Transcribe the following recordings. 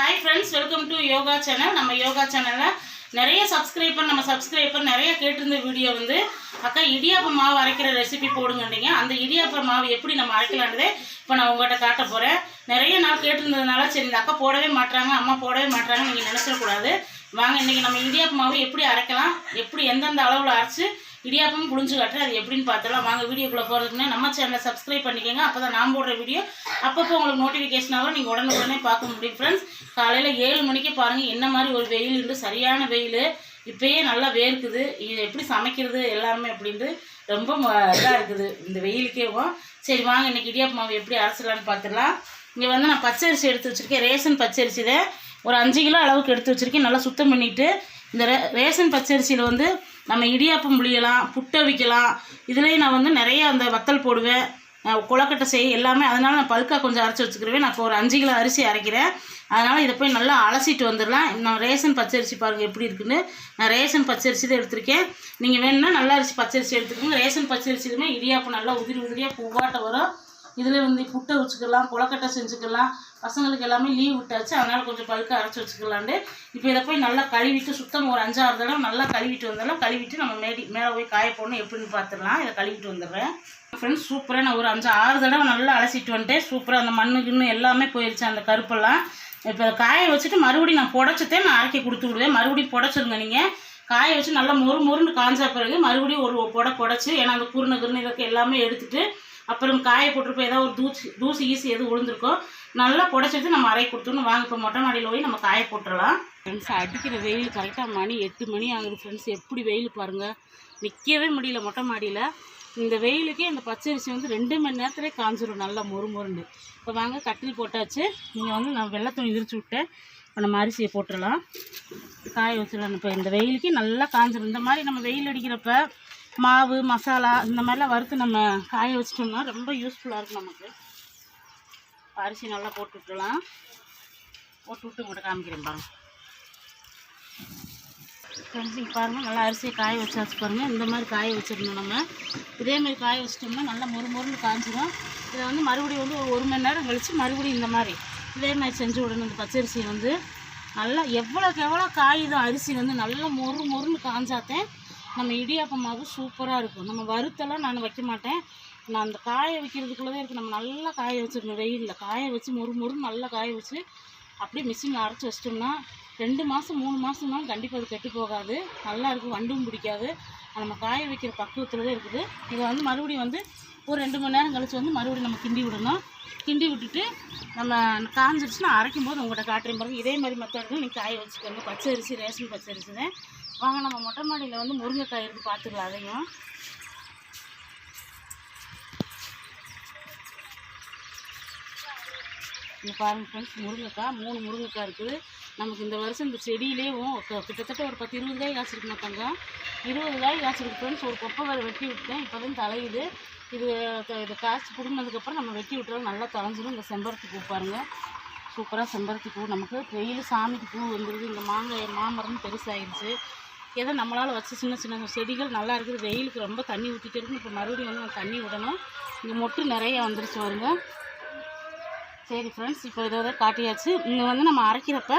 Hi friends welcome to yoga channel நம்ம யோகா சேனலில் நிறைய சப்ஸ்கிரைபர் நம்ம சப்ஸ்கிரைபர் நிறைய கேட்டிருந்த வீடியோ வந்து அக்கா இடியாப்ப மாவு அரைக்கிற ரெசிபி போடுங்கன்றீங்க. அந்த இடியாப்ப மாவு எப்படி நம்ம அரைக்கலான்றதே இப்போ நான் உங்கள்கிட்ட காட்ட போகிறேன் நிறைய நாள் கேட்டிருந்ததுனால சரி இந்த அக்கா போடவே மாட்றாங்க அம்மா போடவே மாட்றாங்க நீங்கள் நினச்சிடக்கூடாது வாங்க இன்றைக்கி நம்ம இடியாப்ப மாவு எப்படி அரைக்கலாம்? எப்படி எந்தெந்த அளவில் அரைச்சி இடியாப்பமும் புளிஞ்சு காட்டுறேன் அது எப்படின்னு பார்த்துலாம் வாங்க வீடியோக்குள்ளே போகிறதுக்குன்னே நம்ம சேனலை சப்ஸ்கிரைப் பண்ணிக்கோங்க. அப்போ தான் நான் போடுற வீடியோ அப்பப்போ உங்களுக்கு நோட்டிஃபிகேஷன் ஆகும். நீங்கள் உடனே உடனே பார்க்க முடியும் ஃப்ரெண்ட்ஸ் காலையில் ஏழு மணிக்கு பாருங்கள் என்ன மாதிரி ஒரு வெயில் இருந்து சரியான வெயில். இப்பயே நல்லா வேர்க்குது. இது எப்படி சமைக்கிறது எல்லாருமே அப்படின்ட்டு ரொம்ப இதாக இருக்குது. இந்த வெயிலுக்கேவும் சரி வாங்க இன்னைக்கு இடியாப்ப மாவு எப்படி அரைச்சிடலான்னு பார்த்துடலாம். இங்கே வந்து நான் பச்சரிசி எடுத்து வச்சுருக்கேன். ரேஷன் பச்சரிசி இதை ஒரு அஞ்சு கிலோ அளவுக்கு எடுத்து வச்சுருக்கேன். நல்லா சுத்தம் பண்ணிவிட்டு இந்த ரே ரேஷன் பச்சரிசியில் வந்து நம்ம இடியாப்பம் புளியலாம் புட்டை அவிக்கலாம் இதுலேயும் நான் வந்து நிறைய அந்த வத்தல் போடுவேன். அஹ் செய் செய்ய எல்லாமே அதனால் நான் பல்காக கொஞ்சம் அரைச்சி வச்சுக்கிருவேன். நான் இப்போ ஒரு அஞ்சு கிலோ அரிசி அரைக்கிறேன். அதனால் இதை போய் நல்லா அலசிட்டு வந்துடலாம். நான் ரேஷன் பச்சரிசி பாருங்கள் எப்படி இருக்குன்னு. நான் ரேஷன் பச்சரிசி தான் எடுத்திருக்கேன். நீங்கள் வேணும்னா நல்ல அரிசி பச்சரிசி எடுத்துக்கோங்க. ரேஷன் பச்சரிசிலுமே இடியாப்பம் நல்லா உதிரி உதிரியாக பூவாட்ட வரும். இதில் வந்து புட்டை வச்சுக்கலாம் கொழக்கட்டை செஞ்சுக்கலாம். பசங்களுக்கு எல்லாமே லீவ் விட்டாச்சு. அதனால் கொஞ்சம் பழுக்க அரைச்சி வச்சுக்கலான்ட்டு. இப்போ இதை போய் நல்லா கழுவிட்டு சுத்தம் ஒரு அஞ்சாறு தடவை நல்லா கழுவிட்டு வந்துடலாம் கழுவிட்டு நம்ம மேடி மேலே போய் காய போடணும். எப்படின்னு பார்த்துடலாம். இதை கழுவிட்டு வந்துடுறேன். ஃப்ரெண்ட்ஸ் சூப்பராக நான் ஒரு அஞ்சு ஆறு தடவை நல்லா அலசிட்டு வந்துட்டேன். சூப்பராக அந்த மண்ணு கிண்ணு எல்லாமே போயிடுச்சு அந்த கருப்பெல்லாம். இப்போ காய வச்சுட்டு மறுபடியும் நான் புடச்சதே நான் அரைக்கி கொடுத்து விடுவேன். மறுபடியும் புடச்சிருங்க நீங்கள் காய வச்சு நல்லா மொறு மொறுன்னு காஞ்ச பிறகு மறுபடியும் ஒரு புட புடச்சி ஏன்னா அந்த குருணை குருணை இதற்கு எல்லாமே எடுத்துகிட்டு அப்புறம் காய போட்டிருப்போம். ஏதாவது ஒரு தூசி தூசி ஈசி எதுவும் விழுந்திருக்கோ நல்லா புடச்சிட்டு நம்ம அரை கொடுத்துன்னு வாங்க இப்போ மொட்டை மாடியில் போய் நம்ம காய போட்டுடலாம் ஃப்ரெண்ட்ஸ் அடிக்கிற வெயில் கரெக்டாக மணி எட்டு மணி ஆகுது ஃப்ரெண்ட்ஸ் எப்படி வெயில் பாருங்கள் நிற்கவே முடியல மொட்டை மாடியில். இந்த வெயிலுக்கே இந்த பச்சரிசி வந்து ரெண்டு மணி நேரத்துலேயே காஞ்சிடும் நல்லா மொறு மொருண்டு இப்போ வாங்க கட்டில் போட்டாச்சு. நீங்கள் வந்து நான் வெள்ளை துணி விரிச்சு விட்டேன். இப்போ நம்ம அரிசியை போட்டுடலாம். காய வச்சிடலாம். இப்போ இந்த வெயிலுக்கே நல்லா காஞ்சிடும் இந்த மாதிரி நம்ம வெயில் அடிக்கிறப்ப மாவு மசாலா இந்த மாதிரிலாம் வறுத்து நம்ம காய வச்சிட்டோம்னா ரொம்ப யூஸ்ஃபுல்லாக இருக்கும் நமக்கு. அரிசி நல்லா போட்டு விட்டுலாம் போட்டு விட்டு கூட காமிக்கிறேன் பாருங்க பாருங்கள் நல்லா அரிசியை காய வச்சாச்சு பாருங்கள் இந்த மாதிரி காய வச்சிடணும் நம்ம. இதேமாரி காய வச்சிட்டோம்னா நல்லா மொறு மொறுன்னு காஞ்சிடும் இதை வந்து மறுபடியும் வந்து ஒரு ஒரு மணி நேரம் கழித்து மறுபடியும் இந்த மாதிரி இதே மாதிரி செஞ்சு விடணும் இந்த பச்சரிசி வந்து. நல்லா எவ்வளோக்கு எவ்வளோ காயுதோ அரிசி வந்து நல்லா மொறு மொறுன்னு காஞ்சாத்தேன் நம்ம இடியாப்பம் சூப்பராக இருக்கும். நம்ம வறுத்தெல்லாம் நான் வைக்க மாட்டேன். நான் அந்த காய வைக்கிறதுக்குள்ளே தான் இருக்குது நம்ம நல்லா காய வச்சிடணும் வெயிலில். காய வச்சு மொறு மொறு நல்லா காய வச்சு அப்படியே மிஷினில் அரைச்சி வச்சிட்டோம்னா ரெண்டு மாதம் மூணு மாதம்னாலும் கண்டிப்பாக அது கெட்டு போகாது. நல்லா இருக்கும் வண்டும் பிடிக்காது. நம்ம காய வைக்கிற பக்குவத்தில் தான் இருக்குது. இதை வந்து மறுபடியும் வந்து ஒரு ரெண்டு மணி நேரம் கழிச்சு வந்து மறுபடியும் நம்ம கிண்டி விடணும். கிண்டி விட்டுட்டு நம்ம காஞ்சிருச்சுன்னா அரைக்கும் போது உங்கள்கிட்ட காட்டுறேன் பாருங்க. இதே மாதிரி மெத்தடில் நீங்கள் காய வச்சுக்கோங்க. பச்சை அரிசி ரேஷன் பச்சை அரிசி தான் வாங்க நம்ம மொட்டை மாடியில் வந்து முருங்கைக்காய் இருந்து பார்த்துக்கலாம் அதையும். இங்கே பாருங்க ஃப்ரெண்ட்ஸ் முருங்கைக்காய் மூணு முருங்கைக்காய் இருக்குது. நமக்கு இந்த வருஷம் இந்த செடியிலேயும் க- கிட்டத்தட்ட ஒரு பத்து இருபது காய் காய்ச்சிருக்கு தங்க இருபது காய் காய்ச்சிருக்கு ஃப்ரெண்ட்ஸ் ஒரு கொப்பை வேறு வெட்டி விட்டேன். இப்போ தான் தலையுது. இது க- இதை காய்ச்சி பிடுங்கினதுக்கப்புறம் நம்ம வெட்டி விட்டாலும் நல்லா தலைஞ்சிடும் இந்த செம்பருத்தி பூ பாருங்கள் சூப்பராக செம்பருத்தி பூ. நமக்கு வெயில் சாமிக்கு பூ வந்துடுது இந்த மாங்காய் மாமரம் பெருசாகிடுச்சு ஏதோ நம்மளால் வச்சு சின்ன சின்ன செடிகள் நல்லா இருக்குது. வெயிலுக்கு ரொம்ப தண்ணி ஊற்றிட்டு இருக்கு. இப்போ மறுபடியும் வந்து நம்ம தண்ணி விடணும். இங்கே மொட்டு நிறைய வந்துருச்சு வருங்க சரி ஃப்ரெண்ட்ஸ் இப்போ இதை காட்டியாச்சு. இங்கே வந்து நம்ம அரைக்கிறப்ப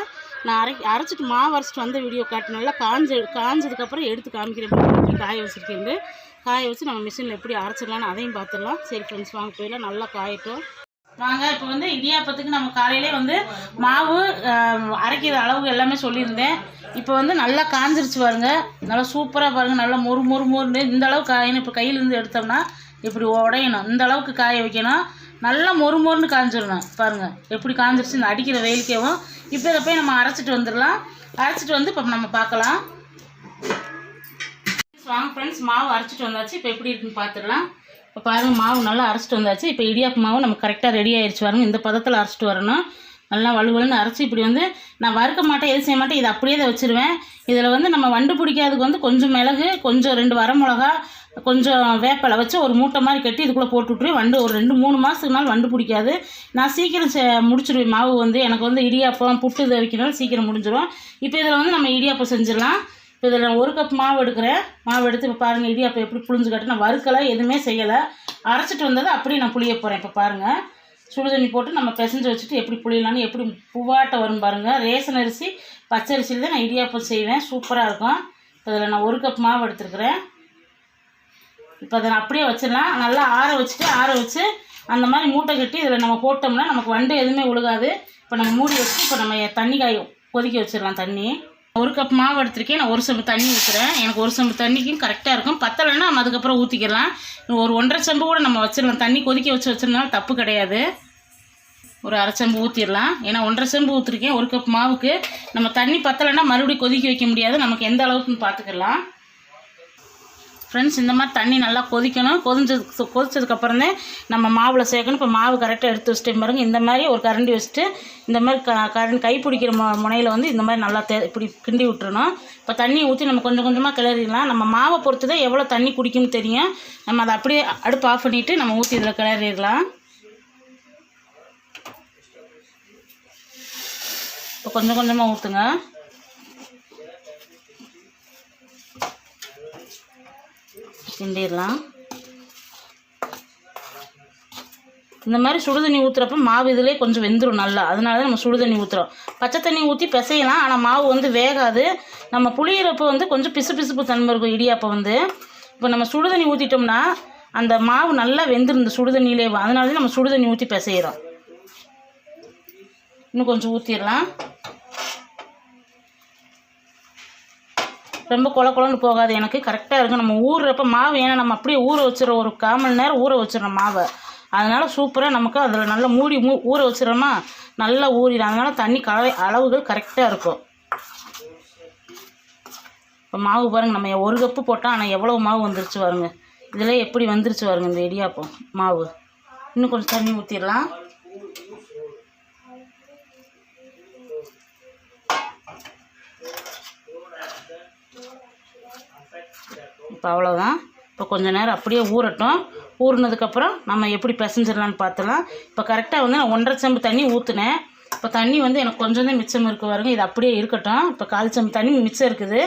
நான் அரை அரைச்சிட்டு மாவு அரைச்சிட்டு வந்த வீடியோ காட்டி நல்லா காஞ்ச காஞ்சதுக்கப்புறம் எடுத்து காமிக்கிறேன். எப்படி காய வச்சுருக்கேன் காய வச்சு நம்ம மிஷினில் எப்படி அரைச்சிடலாம்னு அதையும் பார்த்துடலாம். சரி ஃப்ரெண்ட்ஸ் வாங்க போயிடலாம். நல்லா காயட்டும். வாங்க இப்போ வந்து இடியாப்பத்துக்கு நம்ம காலையிலே வந்து மாவு அரைக்கிற அளவு எல்லாமே சொல்லியிருந்தேன். இப்போ வந்து நல்லா காஞ்சிருச்சு பாருங்க. நல்லா சூப்பராக பாருங்கள் நல்லா மொறு மொறு மொறுன்னு இந்த அளவுக்கு காயணும். இப்போ கையிலேருந்து எடுத்தோம்னா இப்படி உடையணும். இந்த அளவுக்கு காய வைக்கணும். நல்லா மொறு மொறுன்னு காஞ்சிடணும். பாருங்கள் எப்படி காஞ்சிருச்சு இந்த அடிக்கிற வெயிலுக்கேவும். இப்போ இதை போய் நம்ம அரைச்சிட்டு வந்துடலாம். அரைச்சிட்டு வந்து இப்போ நம்ம பார்க்கலாம். வாங்க ஃப்ரெண்ட்ஸ் மாவு அரைச்சிட்டு வந்தாச்சு. இப்போ எப்படி இருக்குன்னு பார்த்துடலாம். இப்போ பாருங்கள் மாவு நல்லா அரைச்சிட்டு வந்தாச்சு. இப்போ இடியாப்பு மாவு நம்ம கரெக்டாக ரெடி ஆயிடுச்சு பாருங்க. இந்த பதத்தில் அரைச்சிட்டு வரணும். நல்லா வலுவலுன்னு அரைச்சி இப்படி வந்து நான் வறுக்க மாட்டேன் எது செய்ய மாட்டேன். இதை அப்படியே தான் வச்சுருவேன். இதில் வந்து நம்ம வண்டு பிடிக்காததுக்கு வந்து கொஞ்சம் மிளகு கொஞ்சம் ரெண்டு வரமிளகா கொஞ்சம் வேப்பலை வச்சு ஒரு மூட்டை மாதிரி கட்டி இதுக்குள்ளே போட்டு விட்ருவேன் வண்டு ஒரு ரெண்டு மூணு மாதத்துக்கு நாள் வண்டு பிடிக்காது. நான் சீக்கிரம் சே முடிச்சிடுவேன் மாவு வந்து எனக்கு வந்து இடியாப்பம் புட்டு இது சீக்கிரம் முடிஞ்சிடும் இப்போ இதில் வந்து நம்ம இடியாப்பம் செஞ்சிடலாம். இப்போ இதில் நான் ஒரு கப் மாவு எடுக்கிறேன். மாவு எடுத்து இப்போ பாருங்கள் இடியாப்பம் எப்படி புளிஞ்சு கட்டு நான் வறுக்கலை எதுவுமே செய்யலை. அரைச்சிட்டு வந்ததை அப்படியே நான் புளிய போகிறேன் இப்போ பாருங்கள் சுடுதண்ணி போட்டு நம்ம பிசைஞ்சு வச்சுட்டு எப்படி புளியலான்னு எப்படி பூவாட்ட வரும் பாருங்கள் ரேஷன் அரிசி பச்சரிசியில் தான் நான் இடியாப்பம் செய்வேன். சூப்பராக இருக்கும். இப்போ இதில் நான் ஒரு கப் மாவு எடுத்துருக்குறேன். இப்போ அதை அப்படியே வச்சிடலாம். நல்லா ஆற வச்சுட்டு ஆற வச்சு அந்த மாதிரி மூட்டை கட்டி இதில் நம்ம போட்டோம்னா நமக்கு வண்டு எதுவுமே ஒழுகாது இப்போ நம்ம மூடி வச்சு இப்போ நம்ம தண்ணி காய கொதிக்க வச்சிடலாம் தண்ணி. ஒரு கப் மாவு எடுத்திருக்கேன். நான் ஒரு செம்பு தண்ணி ஊற்றுறேன் எனக்கு ஒரு செம்பு தண்ணிக்கும் கரெக்டாக இருக்கும். பத்தலைன்னா நம்ம அதுக்கப்புறம் ஊற்றிக்கலாம் ஒரு ஒன்றரை செம்பு கூட நம்ம வச்சிடலாம். தண்ணி கொதிக்க வச்சு வச்சிருந்தாலும் தப்பு கிடையாது. ஒரு அரை செம்பு ஊற்றிடலாம் ஏன்னா ஒன்றரை செம்பு ஊற்றிருக்கேன் ஒரு கப் மாவுக்கு. நம்ம தண்ணி பத்தலைன்னா மறுபடியும் கொதிக்க வைக்க முடியாது. நமக்கு எந்த அளவுக்குன்னு பார்த்துக்கலாம் ஃப்ரெண்ட்ஸ் இந்த மாதிரி தண்ணி நல்லா கொதிக்கணும். கொதிஞ்சது கொதிச்சதுக்கப்புறம் தான் நம்ம மாவில் சேர்க்கணும். இப்போ மாவு கரெக்டாக எடுத்து வச்சுட்டு பாருங்க. இந்த மாதிரி ஒரு கரண்டி வச்சுட்டு இந்த மாதிரி க கரண்ட் கை பிடிக்கிற மு முனையில் வந்து இந்த மாதிரி நல்லா தே இப்படி கிண்டி விட்டுறணும். இப்போ தண்ணி ஊற்றி நம்ம கொஞ்சம் கொஞ்சமாக கிளறிடலாம். நம்ம மாவை பொறுத்து தான் எவ்வளோ தண்ணி குடிக்கும்னு தெரியும். நம்ம அதை அப்படியே அடுப்பு ஆஃப் பண்ணிவிட்டு நம்ம ஊற்றி இதில் கிளறிடலாம். இப்போ கொஞ்சம் கொஞ்சமாக ஊற்றுங்க கிண்டிடலாம். இந்த மாதிரி சுடுதண்ணி ஊற்றுறப்ப மாவு இதிலே கொஞ்சம் வெந்துடும் நல்லா. அதனால தான் நம்ம சுடுதண்ணி ஊற்றுறோம் பச்சை தண்ணி ஊற்றி பிசையலாம். ஆனால் மாவு வந்து வேகாது. நம்ம புளியிறப்ப வந்து கொஞ்சம் பிசு பிசுப்பு தன்மை இருக்கும் இடியாப்பம் வந்து. இப்போ நம்ம சுடுதண்ணி ஊற்றிட்டோம்னா அந்த மாவு நல்லா வெந்துருந்த சுடுதண்ணியிலே. அதனால தான் நம்ம சுடுதண்ணி ஊற்றி பிசைகிறோம் இன்னும் கொஞ்சம் ஊற்றிடலாம் ரொம்ப கொல கொலன்னு போகாது. எனக்கு கரெக்டாக இருக்கும். நம்ம ஊறுறப்ப மாவு ஏன்னா நம்ம அப்படியே ஊற வச்சிடறோம் ஒரு கால் மணி நேரம் ஊற வச்சிடறோம் மாவை. அதனால் சூப்பராக நமக்கு அதில் நல்லா மூடி மூ ஊற வச்சிடறோமா? நல்லா ஊறிடும். அதனால் தண்ணி கலவை அளவுகள் கரெக்டாக இருக்கும். இப்போ மாவு பாருங்கள் நம்ம ஒரு கப்பு போட்டால் ஆனால் எவ்வளோ மாவு வந்துருச்சு பாருங்க. இதில் எப்படி வந்துருச்சு பாருங்க இந்த இடியாப்பம் மாவு. இன்னும் கொஞ்சம் தண்ணி ஊற்றிடலாம் இப்போ அவ்வளோதான் இப்போ கொஞ்சம் நேரம் அப்படியே ஊறட்டும். ஊறினதுக்கப்புறம் நம்ம எப்படி பிசைஞ்சிடலான்னு பார்த்துலாம் இப்போ கரெக்டாக வந்து நான் ஒன்றரை செம்பு தண்ணி ஊற்றுனேன் இப்போ தண்ணி வந்து எனக்கு கொஞ்சம் தான் மிச்சம் இருக்கு வருங்க இது அப்படியே இருக்கட்டும். இப்போ கால் செம்பு தண்ணி மிச்சம் இருக்குது.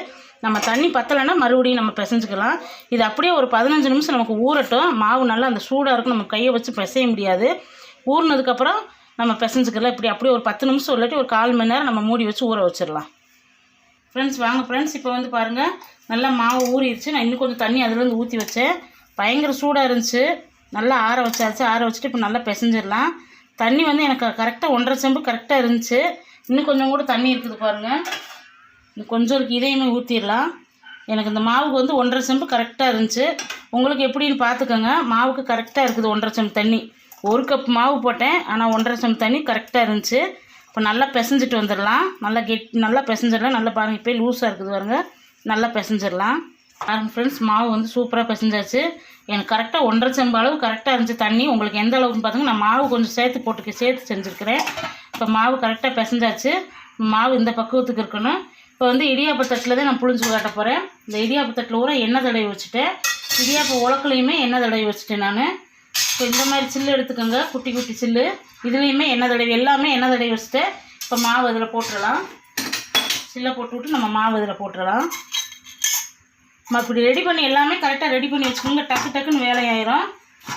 நம்ம தண்ணி பத்தலைன்னா மறுபடியும் நம்ம பிசைஞ்சுக்கலாம். இது அப்படியே ஒரு பதினஞ்சு நிமிஷம் நமக்கு ஊறட்டும். மாவு நல்லா அந்த சூடாக இருக்கும். நம்ம கையை வச்சு பிசைய முடியாது. ஊறினதுக்கப்புறம் நம்ம பிசைஞ்சுக்கலாம். இப்படி அப்படியே ஒரு பத்து நிமிஷம் இல்லாட்டி ஒரு கால் மணி நேரம் நம்ம மூடி வச்சு ஊற வச்சிடலாம். ஃப்ரெண்ட்ஸ் வாங்க ஃப்ரெண்ட்ஸ் இப்போ வந்து பாருங்கள் நல்லா மாவு ஊறிடுச்சு. நான் இன்னும் கொஞ்சம் தண்ணி அதுலேருந்து ஊற்றி வச்சேன். பயங்கர சூடாக இருந்துச்சு. நல்லா ஆற வச்சாச்சு. ஆற வச்சுட்டு இப்போ நல்லா பிசைஞ்சிடலாம். தண்ணி வந்து எனக்கு கரெக்டாக ஒன்றரை செம்பு கரெக்டாக இருந்துச்சு. இன்னும் கொஞ்சம் கூட தண்ணி இருக்குது பாருங்கள் இன்னும் கொஞ்சம் இருக்குது இதையுமே ஊற்றிடலாம் எனக்கு இந்த மாவுக்கு வந்து ஒன்றரை செம்பு கரெக்டாக இருந்துச்சு. உங்களுக்கு எப்படின்னு பார்த்துக்கோங்க மாவுக்கு கரெக்டாக இருக்குது ஒன்றரை செம்பு தண்ணி. ஒரு கப் மாவு போட்டேன். ஆனால் ஒன்றரை செம்பு தண்ணி கரெக்டாக இருந்துச்சு. இப்போ நல்லா பிசைஞ்சிட்டு வந்துடலாம். நல்லா கெட் நல்லா பிசைஞ்சிடலாம். நல்லா பாருங்கள் இப்போ லூஸாக இருக்குது பாருங்கள் நல்லா பிசைஞ்சிடலாம். பாருங்கள் ஃப்ரெண்ட்ஸ் மாவு வந்து சூப்பராக பிசைஞ்சாச்சு. எனக்கு கரெக்டாக ஒன்றரை செம்பு அளவு கரெக்டாக இருந்துச்சு தண்ணி. உங்களுக்கு எந்த அளவுக்குன்னு பார்த்துங்க நான் மாவு கொஞ்சம் சேர்த்து போட்டுக்க சேர்த்து செஞ்சுருக்கிறேன். இப்போ மாவு கரெக்டாக பிசைஞ்சாச்சு. மாவு இந்த பக்குவத்துக்கு இருக்கணும். இப்போ வந்து இடியாப்ப தட்டில் தான் நான் புளிஞ்சு காட்ட போகிறேன் இந்த இடியாப்ப தட்டில் ஊற எண்ணெய் தடவி வச்சுட்டேன். இடியாப்ப உலக்குலையுமே எண்ணெய் தடவி வச்சுட்டேன் நான். இப்போ இந்த மாதிரி சில்லு எடுத்துக்கோங்க. குட்டி குட்டி சில்லு. இதுலேயுமே எண்ணெய் தடவி எல்லாமே எண்ணெய் தடவி வச்சுட்டு இப்போ மாவு இதில் போட்டுடலாம் சில்லை போட்டு விட்டு நம்ம மாவு இதில் போட்டுடலாம் நம்ம இப்படி ரெடி பண்ணி எல்லாமே கரெக்டாக ரெடி பண்ணி வச்சுக்கோங்க. டக்கு டக்குன்னு வேலையாயிரும்.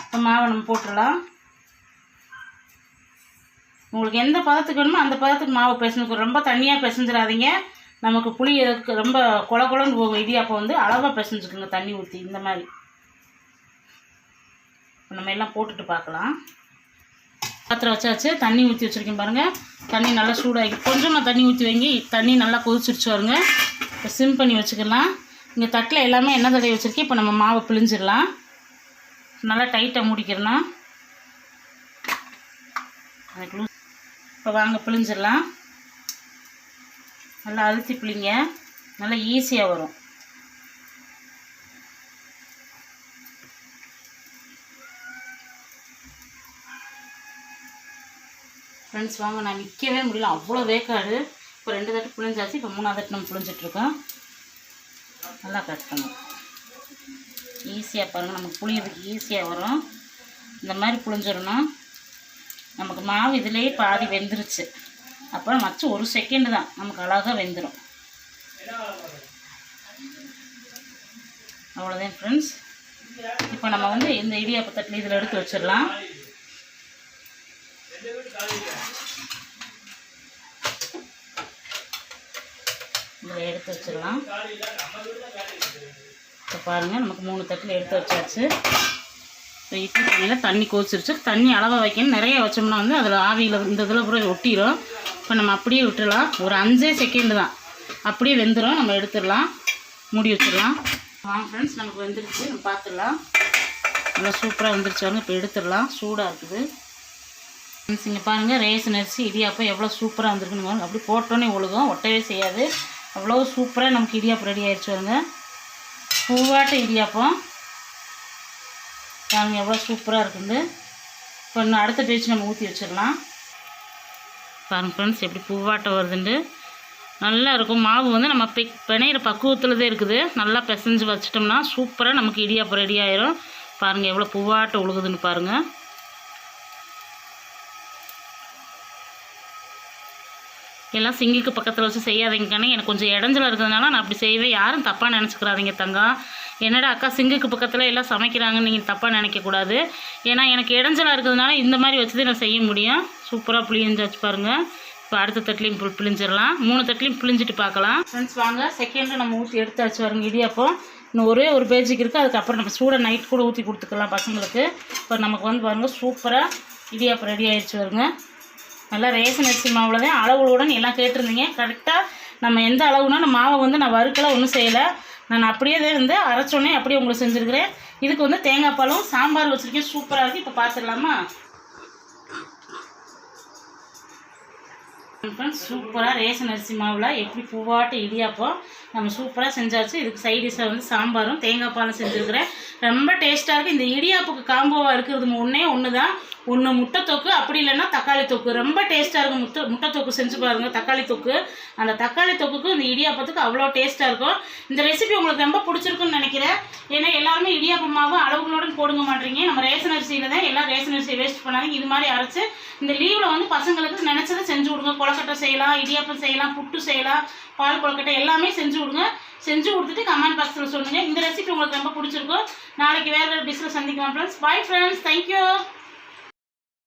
இப்போ மாவை நம்ம போட்டுடலாம் உங்களுக்கு எந்த பதத்துக்கு வேணுமோ அந்த பதத்துக்கு மாவு பிசைஞ்சுக்கணும் ரொம்ப தண்ணியாக பிசைஞ்சிடாதீங்க நமக்கு புளி ரொம்ப கொல கொலன்னு போகும். இடியாப்பம் வந்து அளவாக பிசைஞ்சுக்கோங்க. தண்ணி ஊற்றி இந்த மாதிரி. நம்ம எல்லாம் போட்டுட்டு பார்க்கலாம். பாத்திரம் வச்சாச்சு. தண்ணி ஊற்றி வச்சுருக்கேன் பாருங்கள் தண்ணி நல்லா சூடாகி கொஞ்சமாக தண்ணி ஊற்றி வைங்க. தண்ணி நல்லா கொதிச்சிருச்சு வருங்க இப்போ சிம் பண்ணி வச்சுக்கலாம். இங்கே தட்டில் எல்லாமே என்ன தடவை வச்சுருக்கேன். இப்போ நம்ம மாவை பிழிஞ்சிடலாம். நல்லா டைட்டாக மூடிக்கிறலாம் அதுக்கு லூஸ் இப்போ வாங்க பிழிஞ்சிடலாம். நல்லா அழுத்தி பிழிங்க. நல்லா ஈஸியாக வரும். ஃப்ரெண்ட்ஸ் வாங்க நான் நிற்கவே முடியல. அவ்வளோ வேக்காடு. இப்போ ரெண்டு தட்டு புளிஞ்சாச்சு இப்போ மூணாவது தட்டு நம்ம புளிஞ்சிட்ருக்கோம் நல்லா கட் பண்ணும் ஈஸியாக பாருங்கள் நமக்கு புளியறதுக்கு ஈஸியாக வரும். இந்த மாதிரி புளிஞ்சிடணும் நமக்கு மாவு இதிலேயே பாதி வெந்துருச்சு. அப்புறம் மச்சு ஒரு செகண்டு தான். நமக்கு அழகாக வெந்துடும் அவ்வளோதான் ஃப்ரெண்ட்ஸ் இப்போ நம்ம வந்து இந்த இடியாப்பத்தட்டில் இதில் எடுத்து வச்சிடலாம். இதில் எடுத்து வச்சிடலாம். இப்போ பாருங்கள் நமக்கு மூணு தட்டில் எடுத்து வச்சாச்சு. இப்போ இட்லி தண்ணியில் தண்ணி கொதிச்சிருச்சு தண்ணி அளவாக வைக்கணும். நிறைய வச்சோம்னா வந்து அதில் ஆவியில் இந்த இதில் பூரா ஒட்டிடும் இப்போ நம்ம அப்படியே விட்டுடலாம். ஒரு அஞ்சே செகண்டு தான். அப்படியே வெந்துடும் நம்ம எடுத்துடலாம். மூடி வச்சிடலாம். வாங்க ஃப்ரெண்ட்ஸ் நமக்கு வெந்துருச்சு. நம்ம பார்த்துடலாம் நல்லா சூப்பராக வந்துருச்சாலும் இப்போ எடுத்துடலாம். சூடாக இருக்குது. இங்கே பாருங்கள் ரேஷன் அரிசி இடியாப்பம் எவ்வளோ சூப்பராக வந்திருக்குன்னு அப்படி போட்டோன்னே ஒழுகும் ஒட்டவே செய்யாது. அவ்வளோ சூப்பராக நமக்கு இடியாப்பம் ரெடி ஆகிடுச்சு வருங்க பூவாட்ட இடியாப்பம். பாருங்க எவ்வளோ சூப்பராக இருக்குது இப்போ இன்னும் அடுத்த பேச்சு நம்ம ஊற்றி வச்சிடலாம். பாருங்க ஃப்ரெண்ட்ஸ் எப்படி பூவாட்டம் வருதுண்டு. நல்லா இருக்கும். மாவு வந்து நம்ம பெ பிணையிற பக்குவத்தில் தான் இருக்குது. நல்லா பிசைஞ்சு வச்சிட்டோம்னா சூப்பராக நமக்கு இடியாப்பம் ரெடி ஆயிரும். பாருங்கள் எவ்வளோ பூவாட்டம் உழுகுதுன்னு பாருங்கள் எல்லாம் சிங்கிக்கு பக்கத்தில் வச்சு செய்யாதீங்க கண்ணே. எனக்கு கொஞ்சம் இடைஞ்சல இருக்கிறதுனால நான் அப்படி செய்வேன் யாரும் தப்பாக நினச்சிக்கிறாதீங்க தங்கம் என்னடா அக்கா சிங்குக்கு பக்கத்தில் எல்லாம் சமைக்கிறாங்கன்னு நீங்கள் தப்பாக நினைக்கக்கூடாது ஏன்னா எனக்கு இடைஞ்சலாக இருக்கிறதுனால இந்த மாதிரி வச்சு நான் செய்ய முடியும். சூப்பராக புளிஞ்சு வச்சு பாருங்கள் இப்போ அடுத்த தட்டிலையும் புளி பிழிஞ்சிடலாம். மூணு தட்டிலையும் பிழிஞ்சிட்டு பார்க்கலாம். ஃப்ரெண்ட்ஸ் வாங்க. செகண்டில் நம்ம ஊற்றி எடுத்தாச்சு வருங்க இடியாப்பம் இன்னும் ஒரே ஒரு பேஜுக்கு இருக்குது அதுக்கப்புறம் நம்ம சூடாக நைட் கூட ஊற்றி கொடுத்துக்கலாம் பசங்களுக்கு. இப்போ நமக்கு வந்து பாருங்கள் சூப்பராக இடியாப்பம் ரெடி ஆயிடுச்சு வருங்க நல்லா ரேஷன் அரிசி மாவில் தான் அளவுகளுடன் எல்லாம் கேட்டிருந்தீங்க. கரெக்டாக நம்ம எந்த அளவுனா நம்ம மாவை வந்து நான் வறுக்கல ஒன்றும் செய்யலை. நான் அப்படியே தான் வந்து அரைச்சோன்னே அப்படியே உங்களுக்கு செஞ்சுருக்கிறேன். இதுக்கு வந்து தேங்காய் பாலும் சாம்பார் வச்சுருக்கேன். சூப்பராக இருக்குது இப்போ பார்த்துடலாமா ஃப்ரெண்ட்ஸ் சூப்பராக ரேஷன் அரிசி மாவில் எப்படி பூவாட்டு இடியாப்பம் நம்ம சூப்பராக செஞ்சாச்சு. இதுக்கு சைட் டிஷ்ஷாக வந்து சாம்பாரும் தேங்காய் பாலும் செஞ்சுருக்கிறேன். ரொம்ப டேஸ்ட்டாக இருக்குது இந்த இடியாப்புக்கு காம்போவாக இருக்கிறது ஒன்றே ஒன்று தான் ஒன்று முட்டை தொக்கு அப்படி இல்லைன்னா தக்காளி தொக்கு. ரொம்ப டேஸ்ட்டாக இருக்கும் முட்டை முட்டை தொக்கு செஞ்சு பாருங்கள் தக்காளி தொக்கு. அந்த தக்காளி தொக்குக்கு இந்த இடியாப்பத்துக்கு அவ்வளோ டேஸ்ட்டாக இருக்கும். இந்த ரெசிபி உங்களுக்கு ரொம்ப பிடிச்சிருக்குன்னு நினைக்கிறேன். ஏன்னா எல்லாருமே இடியாப்பம் மாவு அளவுகளோடு போடுங்க மாட்டீங்க. நம்ம ரேஷன் அரிசியில் தான் எல்லாம் ரேஷன் அரிசியை வேஸ்ட் பண்ணாங்க இது மாதிரி அரைச்சி இந்த லீவில் வந்து பசங்களுக்கு நினச்சதை செஞ்சு விடுங்க கொலக்கட்டை செய்யலாம் இடியாப்பம் செய்யலாம் புட்டு செய்யலாம் பால் கொலக்கட்டை எல்லாமே செஞ்சு விடுங்க செஞ்சு கொடுத்துட்டு கமெண்ட் பாக்ஸில் சொல்லுங்கள் இந்த ரெசிபி உங்களுக்கு ரொம்ப பிடிச்சிருக்கும். நாளைக்கு வேறு டிஷ்ஷில் சந்திக்கலாம் ஃப்ரெண்ட்ஸ் பாய் ஃப்ரெண்ட்ஸ் தேங்க்யூ